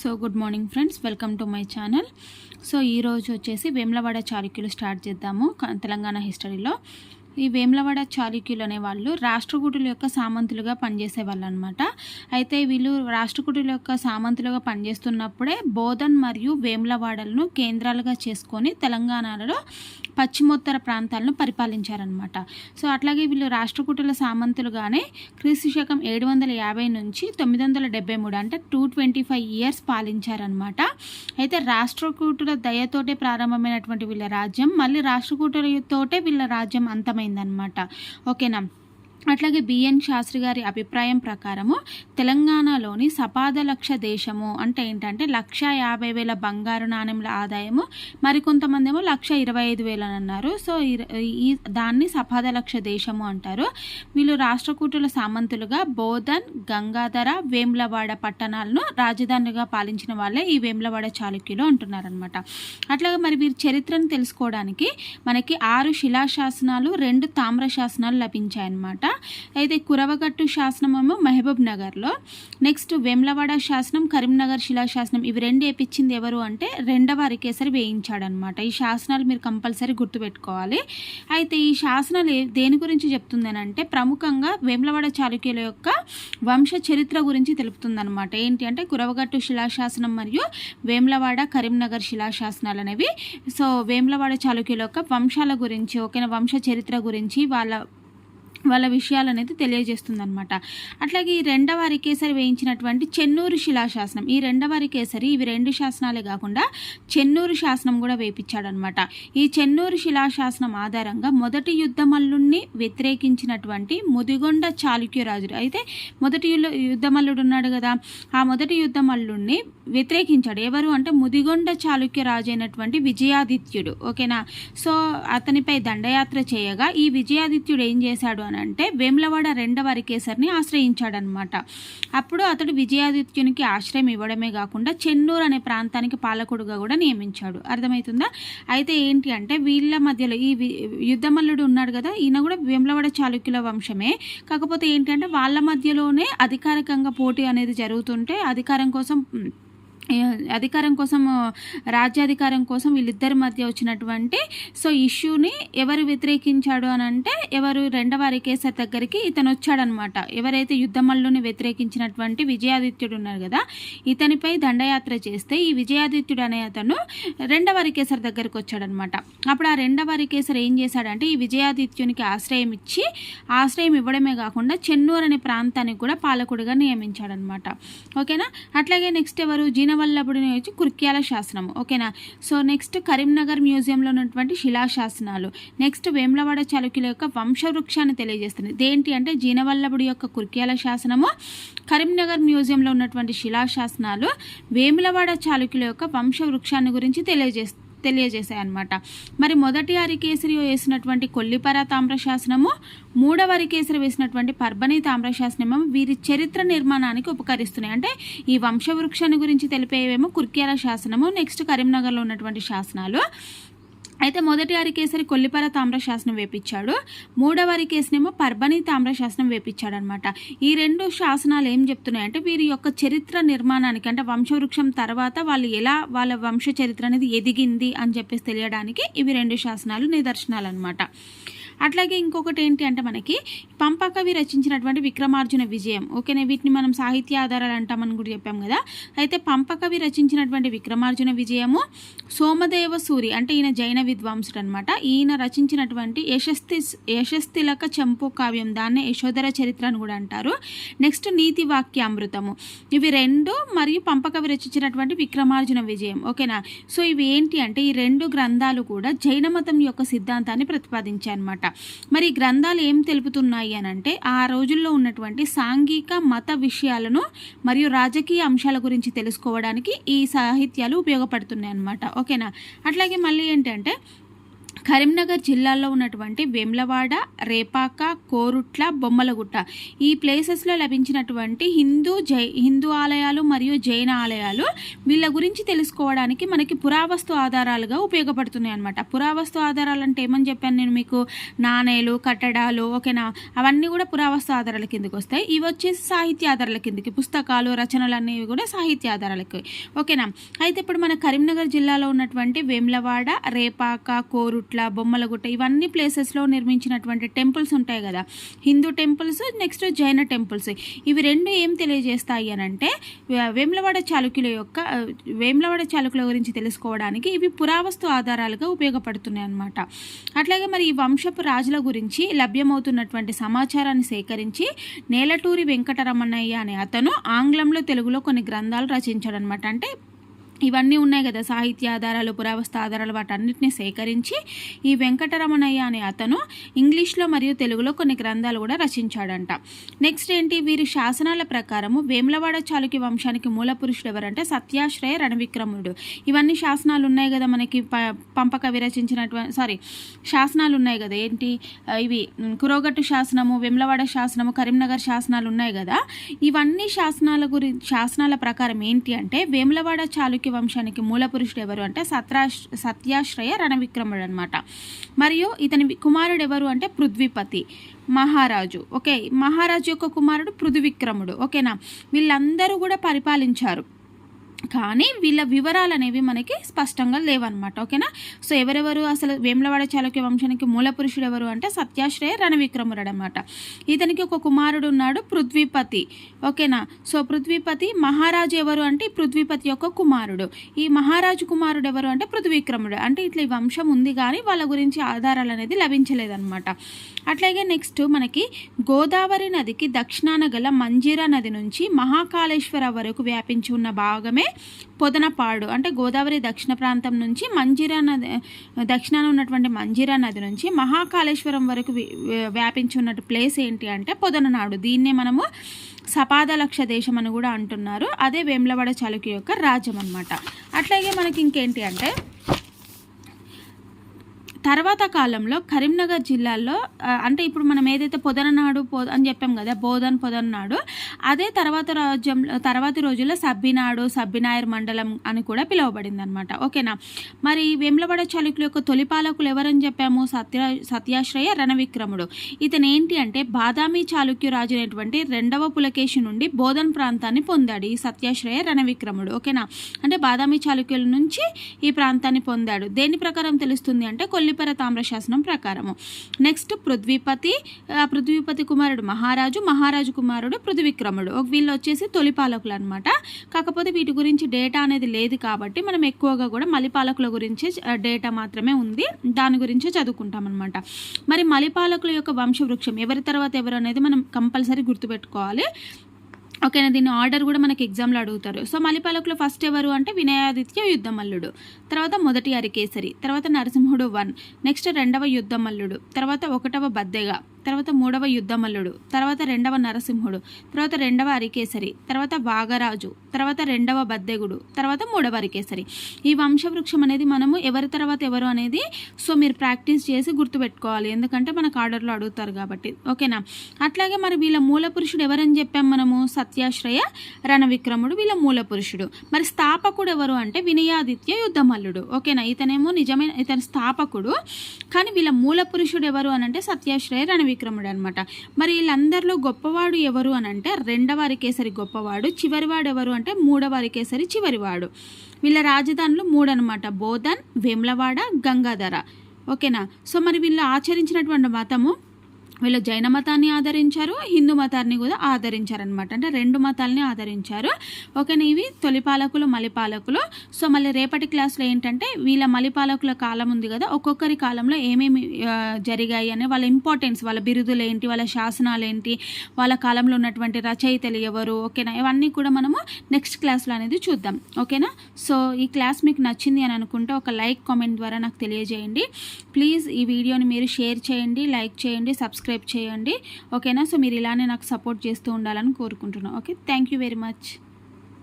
So good morning friends welcome to my channel. So ఈరోజు వచ్చేసి Vemulawada చారుక్యులు start చేద్దాము తెలంగాణ హిస్టరీలో. ఈ వేములవాడ చాళుక్యులు అనే వాళ్ళు రాష్ట్రకూటుల యొక్క సామంతులుగా పనిచేసే వాళ్ళు అనమాట అయితే వీళ్ళు రాష్ట్రకూటుల యొక్క సామంతులుగా పనిచేస్తున్నప్పుడే బోధన్ మరియు వేములవాడలను కేంద్రాలుగా చేసుకొని తెలంగాణలో పశ్చిమోత్తర ప్రాంతాలను పరిపాలించారనమాట. సో అట్లాగే వీళ్ళు రాష్ట్రకూటుల సామంతులుగానే క్రీస్తు శకం ఏడు వందల యాభై నుంచి తొమ్మిది వందల డెబ్బై మూడు అంటే టూ ట్వంటీ ఫైవ్ ఇయర్స్ పాలించారనమాట. అయితే రాష్ట్రకూటుల దయతోటే ప్రారంభమైనటువంటి వీళ్ళ రాజ్యం మళ్ళీ రాష్ట్రకూటులతోటే వీళ్ళ రాజ్యం అయిందనమాట ఓకేనా? అట్లాగే బిఎన్ శాస్త్రి గారి అభిప్రాయం ప్రకారము తెలంగాణలోని సపాద లక్ష దేశము అంటే ఏంటంటే లక్ష యాభై వేల బంగారు నాణ్యముల ఆదాయము మరికొంతమంది ఏమో లక్ష ఇరవై ఐదు వేలు అని అన్నారు. సో ఈ- ఈ దాన్ని సపాద లక్ష దేశము అంటారు. వీళ్ళు రాష్ట్రకూటుల సామంతులుగా బోధన్ గంగాధర వేములవాడ పట్టణాలను రాజధానిగా పాలించిన వాళ్ళే ఈ వేములవాడ చాళుక్యులు అంటున్నారనమాట అట్లాగే మరి వీరి చరిత్రను తెలుసుకోవడానికి మనకి ఆరు శిలాశాసనాలు రెండు తామ్ర శాసనాలు లభించాయన్నమాట. అయితే కురవగట్టు శాసనం ఏమో మహబూబ్ నగర్లో. నెక్స్ట్ వేములవాడ శాసనం కరీంనగర్ శిలాశాసనం ఇవి రెండు వేపించింది ఎవరు అంటే రెండవ అరికేసరి వేయించాడనమాట ఈ శాసనాలు మీరు కంపల్సరీ గుర్తుపెట్టుకోవాలి. అయితే ఈ శాసనాలు దేని గురించి చెప్తుందనంటే ప్రముఖంగా వేములవాడ చాళుక్యుల యొక్క వంశ చరిత్ర గురించి తెలుపుతుందనమాట ఏంటి అంటే కురవగట్టు శిలాశాసనం మరియు వేములవాడ కరీంనగర్ శిలాశాసనాలు అనేవి. సో వేములవాడ చాళుక్యుల యొక్క వంశాల గురించి ఓకేనా వంశ చరిత్ర గురించి వాళ్ళ వాళ్ళ విషయాలు అనేది తెలియజేస్తుంది అనమాట అట్లాగే ఈ రెండవ అరికేసరి వేయించినటువంటి చెన్నూరు శిలాశాసనం ఈ రెండవ అరికేసరి ఇవి రెండు శాసనాలే కాకుండా చెన్నూరు శాసనం కూడా వేయించాడనమాట ఈ చెన్నూరు శిలాశాసనం ఆధారంగా మొదటి యుద్ధమల్లుణ్ణి వ్యతిరేకించినటువంటి ముదిగొండ చాళుక్యరాజు అయితే మొదటి యుల్ల- యుద్ధమల్లుడు ఉన్నాడు కదా ఆ మొదటి యుద్ధమల్లుణ్ణి వ్యతిరేకించాడు. ఎవరు అంటే ముదిగొండ చాళుక్య రాజు అయినటువంటి విజయాదిత్యుడు ఓకేనా? సో అతనిపై దండయాత్ర చేయగా ఈ విజయాదిత్యుడు ఏం చేశాడు అని అంటే వేములవాడ రెండవ అరికేసరిని ఆశ్రయించాడనమాట. అప్పుడు అతడు విజయాదిత్యునికి ఆశ్రయం ఇవ్వడమే కాకుండా చెన్నూరు అనే ప్రాంతానికి పాలకుడుగా కూడా నియమించాడు. అర్థమవుతుందా అయితే ఏంటి అంటే వీళ్ళ మధ్యలో ఈ యుద్ధమల్లుడు ఉన్నాడు కదా ఈయన కూడా వేములవాడ చాళుక్యుల వంశమే. కాకపోతే ఏంటంటే వాళ్ళ మధ్యలోనే అధికారికంగా పోటీ అనేది జరుగుతుంటే అధికారం కోసం అధికారం కోసం రాజ్యాధికారం కోసం వీళ్ళిద్దరి మధ్య వచ్చినటువంటి సో ఇష్యూని ఎవరు వ్యతిరేకించాడు అని అంటే ఎవరు రెండవ అరికేసర్ దగ్గరికి ఇతను వచ్చాడనమాట. ఎవరైతే యుద్ధమల్లుని వ్యతిరేకించినటువంటి విజయాదిత్యుడు ఉన్నారు కదా ఇతనిపై దండయాత్ర చేస్తే ఈ విజయాదిత్యుడు అనే అతను రెండవ అరికేసర్ దగ్గరికి వచ్చాడనమాట. అప్పుడు ఆ రెండవ అరికేసర్ ఏం చేశాడంటే ఈ విజయాదిత్యునికి ఆశ్రయం ఇచ్చి ఆశ్రయం ఇవ్వడమే కాకుండా చెన్నూరు అనే ప్రాంతానికి కూడా పాలకుడిగా నియమించాడనమాట. ఓకేనా? అట్లాగే నెక్స్ట్ ఎవరు? జీనవల్లభుడిని వచ్చి కుర్క్యాల శాసనము. ఓకేనా? సో నెక్స్ట్ కరీంనగర్ మ్యూజియంలో ఉన్నటువంటి శిలాశాసనాలు నెక్స్ట్ వేములవాడ చాళుక్యుల యొక్క వంశవృక్షాన్ని తెలియజేస్తుంది. దేంటి అంటే జీనవల్లభుడి యొక్క కుర్క్యాల శాసనము కరీంనగర్ మ్యూజియంలో ఉన్నటువంటి శిలాశాసనాలు వేములవాడ చాళుక్యుల యొక్క వంశవృక్షాన్ని గురించి తెలియజేస్తుంది. తెలియజేశాయి అనమాట మరి మొదటి అరికేసరి వేసినటువంటి కొల్లిపర తామ్రశాసనము మూడవ అరికేసరి వేసినటువంటి పర్బని తామ్రశాసనము వీరి చరిత్ర నిర్మాణానికి ఉపకరిస్తున్నాయి. అంటే ఈ వంశవృక్షాన్ని గురించి తెలిపేవేమో కుర్క్యాల శాసనము నెక్స్ట్ కరీంనగర్లో ఉన్నటువంటి శాసనాలు. అయితే మొదటి అరికేసరి కొల్లిపర తామ్ర శాసనం వేపించాడు. మూడవ కేసునేమో పర్బని తామ్రశాసనం వేపించాడు అనమాట ఈ రెండు శాసనాలు ఏం చెప్తున్నాయంటే వీరి యొక్క చరిత్ర నిర్మాణానికి అంటే వంశవృక్షం తర్వాత వాళ్ళు ఎలా వాళ్ళ వంశ చరిత్ర అనేది ఎదిగింది అని చెప్పేసి తెలియడానికి ఇవి రెండు శాసనాలు నిదర్శనాలు అనమాట అట్లాగే ఇంకొకటి ఏంటి అంటే మనకి పంపకవి రచించినటువంటి విక్రమార్జున విజయం. ఓకేనే? వీటిని మనం సాహిత్య ఆధారాలు అంటామని కూడా చెప్పాం కదా. అయితే పంపకవి రచించినటువంటి విక్రమార్జున విజయము సోమదేవ సూరి అంటే ఈయన జైన విద్వాంసుడు అనమాట ఈయన రచించినటువంటి యశస్తి యశస్తిలక చంపు కావ్యం దాన్నే యశోధర చరిత్ర అని కూడా అంటారు. నెక్స్ట్ నీతి వాక్యామృతము. ఇవి రెండు మరియు పంపకవి రచించినటువంటి విక్రమార్జున విజయం. ఓకేనా? సో ఇవి ఏంటి అంటే ఈ రెండు గ్రంథాలు కూడా జైన మతం యొక్క సిద్ధాంతాన్ని ప్రతిపాదించాయి అనమాట మరి గ్రంథాలు ఏం తెలుపుతున్నాయి అని అంటే ఆ రోజుల్లో ఉన్నటువంటి సాంఘిక మత విషయాలను మరియు రాజకీయ అంశాల గురించి తెలుసుకోవడానికి ఈ సాహిత్యాలు ఉపయోగపడుతున్నాయి అనమాట ఓకేనా? అట్లాగే మళ్ళీ ఏంటంటే కరీంనగర్ జిల్లాలో ఉన్నటువంటి వేమ్లవాడ రేపాక కోరుట్ల బొమ్మలగుట్ట ఈ ప్లేసెస్లో లభించినటువంటి హిందూ జై హిందూ ఆలయాలు మరియు జైన ఆలయాలు వీళ్ళ గురించి తెలుసుకోవడానికి మనకి పురావస్తు ఆధారాలుగా ఉపయోగపడుతున్నాయి అనమాట పురావస్తు ఆధారాలు అంటే ఏమని చెప్పాను నేను మీకు? నాణేలు కట్టడాలు ఓకేనా? అవన్నీ కూడా పురావస్తు ఆధారాల కిందకి వస్తాయి. ఇవి వచ్చేసి సాహిత్య ఆధారాల కిందకి పుస్తకాలు రచనలు అనేవి కూడా సాహిత్య ఆధారాలకి. ఓకేనా? అయితే ఇప్పుడు మన కరీంనగర్ జిల్లాలో ఉన్నటువంటి వేమ్లవాడ రేపాక కోరుట్ల ఇట్లా బొమ్మల గుట్ట ఇవన్నీ ప్లేసెస్లో నిర్మించినటువంటి టెంపుల్స్ ఉంటాయి కదా. Hindu temples next Jaina temples ఇవి రెండు ఏం తెలియజేస్తాయి అని అంటే వేములవాడ చాళుక్యుల యొక్క వేములవాడ చాళుక్యుల గురించి తెలుసుకోవడానికి ఇవి పురావస్తు ఆధారాలుగా ఉపయోగపడుతున్నాయి అన్నమాట. అట్లాగే మరి ఈ వంశపు రాజుల గురించి లభ్యమవుతున్నటువంటి సమాచారాన్ని సేకరించి నేలటూరి వెంకటరమణయ్య అనే అతను ఆంగ్లంలో తెలుగులో కొన్ని గ్రంథాలు రచించాడు అనమాట అంటే ఇవన్నీ ఉన్నాయి కదా సాహిత్య ఆధారాలు పురావస్తు ఆధారాలు వాటన్నిటిని సేకరించి ఈ వెంకటరమణయ్య అనే అతను ఇంగ్లీష్లో మరియు తెలుగులో కొన్ని గ్రంథాలు కూడా రచించాడంట. నెక్స్ట్ ఏంటి? వీరి శాసనాల ప్రకారము వేములవాడ చాళుక్య వంశానికి మూల పురుషుడు ఎవరంటే సత్యాశ్రయ రణవిక్రముడు. ఇవన్నీ శాసనాలు ఉన్నాయి కదా మనకి పంపక విరచించినటువంటి సారీ శాసనాలు ఉన్నాయి కదా ఏంటి? ఇవి కురోగట్టు శాసనము వేములవాడ శాసనము కరీంనగర్ శాసనాలు ఉన్నాయి కదా. ఇవన్నీ శాసనాల గురించి శాసనాల ప్రకారం ఏంటి అంటే వేములవాడ చాలుక్య చాళుక్య వంశానికి మూల పురుషుడు ఎవరు అంటే సత్రాశ్ సత్యాశ్రయ రణవిక్రముడు అనమాట మరియు ఇతని కుమారుడు ఎవరు అంటే పృథ్వీపతి మహారాజు. ఓకే మహారాజు యొక్క కుమారుడు పృథ్విక్రముడు ఓకేనా? వీళ్ళందరూ కూడా పరిపాలించారు. కానీ వీళ్ళ వివరాలు అనేవి మనకి స్పష్టంగా లేవన్నమాట ఓకేనా? సో ఎవరెవరు అసలు వేములవాడ చాళుక్య వంశానికి మూల పురుషుడు ఎవరు అంటే సత్యాశ్రయ రణవిక్రముడు అనమాట ఇతనికి ఒక కుమారుడు ఉన్నాడు పృథ్వీపతి ఓకేనా? సో పృథ్వీపతి మహారాజు ఎవరు అంటే పృథ్వీపతి యొక్క కుమారుడు. ఈ మహారాజు కుమారుడు ఎవరు అంటే పృథ్వీక్రముడు. అంటే ఇట్లా ఈ వంశం ఉంది కానీ వాళ్ళ గురించి ఆధారాలు అనేది లభించలేదన్నమాట. అట్లాగే నెక్స్ట్ మనకి గోదావరి నదికి దక్షిణాన గల మంజీరా నది నుంచి మహాకాళేశ్వర వరకు వ్యాపించి ఉన్న భాగమే పొదనపాడు అంటే గోదావరి దక్షిణ ప్రాంతం నుంచి మంజీరా నది దక్షిణాన ఉన్నటువంటి మంజీరా నది నుంచి మహాకాళేశ్వరం వరకు వ్యాపించి ఉన్నట్టు ప్లేస్ ఏంటి అంటే పొదననాడు. దీన్నే మనము సపాద లక్ష దేశం అని కూడా అంటున్నారు. అదే వేములవాడ చలుకి యొక్క రాజ్యం అనమాట అట్లాగే మనకి ఇంకేంటి అంటే తర్వాత కాలంలో కరీంనగర్ జిల్లాలో అంటే ఇప్పుడు మనం ఏదైతే పొదననాడు పో అని చెప్పాం కదా బోధన్ పొదననాడు అదే తర్వాత రాజ్యం తర్వాతి రోజుల్లో సబ్బినాడు సబ్బినాయర్ మండలం అని కూడా పిలువబడింది అనమాట ఓకేనా? మరి వేములవాడ చాళుక్యుల యొక్క తొలి పాలకులు ఎవరని చెప్పాము? సత్య సత్యాశ్రయ రణవిక్రముడు. ఇతను ఏంటి అంటే బాదామి చాళుక్య రాజు అనేటువంటి రెండవ పులకేశి నుండి బోధన్ ప్రాంతాన్ని పొందాడు ఈ సత్యాశ్రయ రణవిక్రముడు. ఓకేనా? అంటే బాదామి చాళుక్యుల నుంచి ఈ ప్రాంతాన్ని పొందాడు. దేని ప్రకారం తెలుస్తుంది అంటే కొల్లి తామ్ర తామ్రశాసనం ప్రకారము. నెక్స్ట్ పృథ్వీపతి పృథ్వీపతి కుమారుడు మహారాజు మహారాజు కుమారుడు పృథ్విక్రముడు. వీళ్ళు వచ్చేసి తొలి పాలకులు అనమాట కాకపోతే వీటి గురించి డేటా అనేది లేదు కాబట్టి మనం ఎక్కువగా కూడా మలిపాలకుల గురించి డేటా మాత్రమే ఉంది. దాని గురించే చదువుకుంటాం అనమాట మరి మలిపాలకుల యొక్క వంశవృక్షం ఎవరి తర్వాత ఎవరు అనేది మనం కంపల్సరీ గుర్తుపెట్టుకోవాలి. ఓకేనా దీని ఆర్డర్ కూడా మనకి ఎగ్జామ్లో అడుగుతారు. సో మలిపాలకులు ఫస్ట్ ఎవరు అంటే వినయాదిత్య యుద్ధమల్లుడు. తర్వాత మొదటి అరికేసరి తర్వాత నరసింహుడు వన్ నెక్స్ట్ రెండవ యుద్ధమల్లుడు తర్వాత ఒకటవ బద్దెగా. తర్వాత మూడవ యుద్ధమల్లుడు తర్వాత రెండవ నరసింహుడు తర్వాత రెండవ అరికేసరి తర్వాత వాగరాజు తర్వాత రెండవ బద్దెగుడు తర్వాత మూడవ అరికేసరి. ఈ వంశవృక్షం అనేది మనము ఎవరి తర్వాత ఎవరు అనేది సో మీరు ప్రాక్టీస్ చేసి గుర్తుపెట్టుకోవాలి. ఎందుకంటే మనకు ఆర్డర్లో అడుగుతారు కాబట్టి. ఓకేనా? అట్లాగే మరి వీళ్ళ మూల పురుషుడు ఎవరని చెప్పాం మనము? సత్యాశ్రయ రణవిక్రముడు వీళ్ళ మూల పురుషుడు మరి స్థాపకుడు ఎవరు అంటే వినయాదిత్య యుద్ధమల్లుడు. ఓకేనా? ఇతనేమో నిజమైన ఇతని స్థాపకుడు. కానీ వీళ్ళ మూల పురుషుడు ఎవరు అని అంటే సత్యాశ్రయ రణవిక్రముడు. త్రివిక్రముడు అనమాట మరి వీళ్ళందరిలో గొప్పవాడు ఎవరు అని అంటే రెండవారికేసరి గొప్పవాడు చివరివాడు ఎవరు అంటే మూడవారికేసరి చివరివాడు. వీళ్ళ రాజధానులు మూడు అనమాట బోధన్ వేమ్లవాడ గంగాధర. ఓకేనా? సో మరి వీళ్ళు ఆచరించినటువంటి మతము వీళ్ళు జైన మతాన్ని ఆదరించారు హిందూ మతాన్ని కూడా ఆదరించారనమాట అంటే రెండు మతాలని ఆదరించారు. ఓకేనా ఇవి తొలి పాలకులు మలిపాలకులు సో మళ్ళీ రేపటి క్లాస్లో ఏంటంటే వీళ్ళ మలిపాలకుల కాలం ఉంది కదా ఒక్కొక్కరి కాలంలో ఏమేమి జరిగాయి అనే వాళ్ళ ఇంపార్టెన్స్ వాళ్ళ బిరుదులు ఏంటి వాళ్ళ శాసనాలు ఏంటి వాళ్ళ కాలంలో ఉన్నటువంటి రచయితలు ఎవరు ఓకేనా? ఇవన్నీ కూడా మనము నెక్స్ట్ క్లాస్లో అనేది చూద్దాం. ఓకేనా? సో ఈ క్లాస్ మీకు నచ్చింది అని అనుకుంటే ఒక లైక్ కామెంట్ ద్వారా నాకు తెలియజేయండి. ప్లీజ్ ఈ వీడియోని మీరు షేర్ చేయండి లైక్ చేయండి సబ్స్క్రైబ్ సబ్స్క్రైబ్ చేయండి. ఓకేనా సో మీరు ఇలానే నాకు సపోర్ట్ చేస్తూ ఉండాలని కోరుకుంటున్నాను okay thank you very much